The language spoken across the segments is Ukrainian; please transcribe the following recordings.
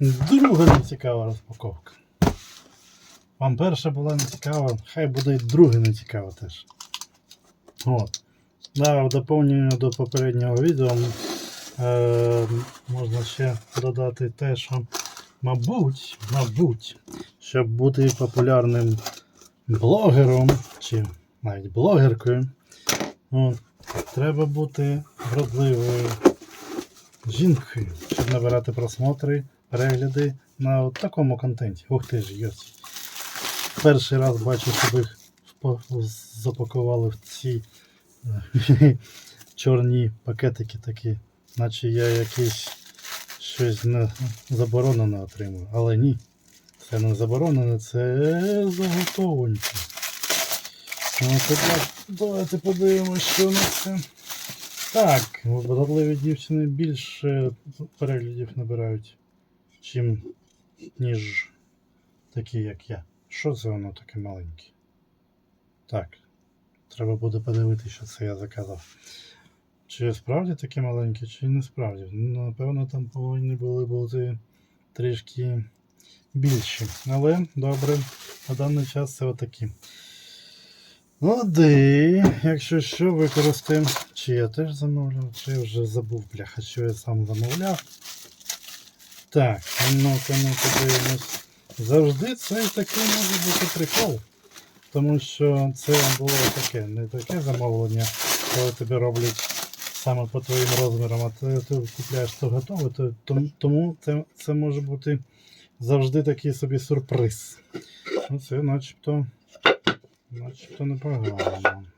Друга нецікава розпаковка. Вам перша була нецікава, хай буде і друга нецікава теж. От. Да, в доповнення до попереднього відео е, можна ще додати те, що, мабуть, мабуть, щоб бути популярним блогером чи навіть блогеркою, от, треба бути вродливою жінкою, щоб набирати просмотри, перегляди на такому контенті. Ух ти ж, йось. Перший раз бачу, щоб їх запакували в ці е, чорні пакетики такі, наче я якийсь щось не заборонене отримую. Але ні. Це не заборонене, це заготовленьке. Ну, давайте подивимося, що на це. Так, вродливі дівчини більше переглядів набирають, чим, ніж такі, як я. Що це воно таке маленьке? Так, треба буде подивитися, що це я заказав. Чи справді таке маленьке, чи не справді. Ну, напевно, там повинні були бути трішки більші. Але добре, на даний час це отакі. Води, якщо що, використаємо. Чи я теж замовляв, чи я вже забув, бляха, що я сам замовляв. Так, ну-ка, ну-ка дивимось. Завжди це такий може бути прикол. Тому що це було таке, не таке замовлення, коли тобі роблять саме по твоїм розмірам, а ти, ти купляєш то готове, то, тому це, це може бути завжди такий собі сюрприз. Ну, це начебто, начебто непогано.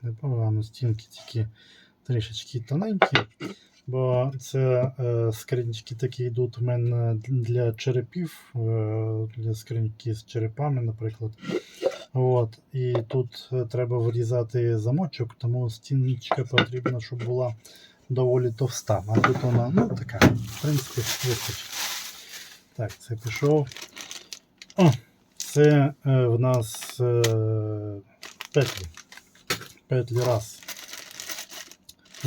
Непогано. Стінки тільки трішечки тоненькі, бо це е, скриньки такі йдуть в мене для черепів, е, для скриньки з черепами, наприклад. От, і тут е, треба вирізати замочок, тому стіночка потрібна, щоб була доволі товста. А тут вона, ну така, в принципі, вистачить. Так, це пішов. О, це е, в нас е, петлі. Петлі раз.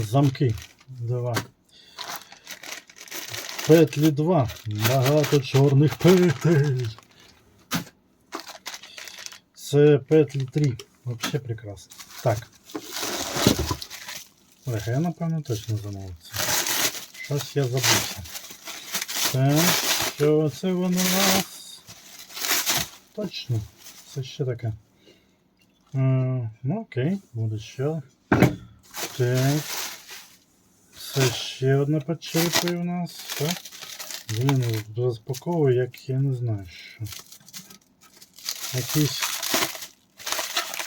Замки. Два. Петлі два. Багато чорних петель. Це петлі 3. Вообще прекрасно. Так. Олег, я напевно точно замовив це. Щось я забувся. Це що це воно у нас? Точно. Це ще таке. Е, ну окей, буде ще. Так. Це ще одна почерпи у нас. Так. Блін, розпаковую, як я не знаю що. Якісь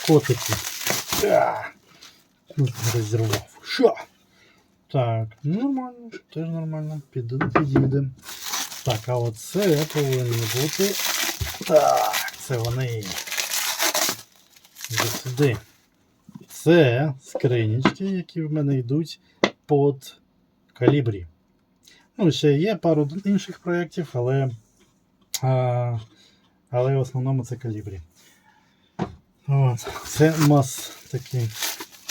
котики. Ну, Розірвав. Що? Так, нормально, теж нормально. Підійде. Так, а оце повинні бути. Так, це вони. Іди сюди. Це скринічки, які в мене йдуть під калібрі. Ну, ще є пару інших проєктів, але, а, але в основному це калібрі. От. Це мас такий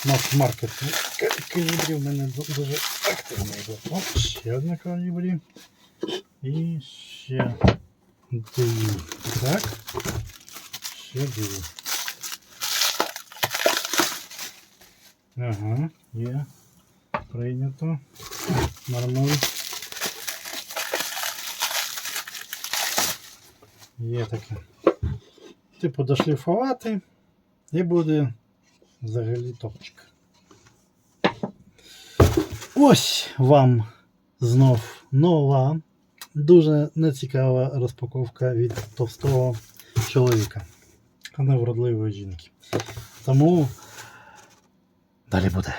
мас-маркет. Калібрі в мене дуже активно йде. Оп, ще одна калібрі. І ще дві. Так. Ще дві. Ага, є. Прийнято. Нормально. Є таке. Типу дошліфувати і буде взагалі топчик. Ось вам знов нова, дуже нецікава розпаковка від товстого чоловіка, а не вродливої жінки. Тому далі буде.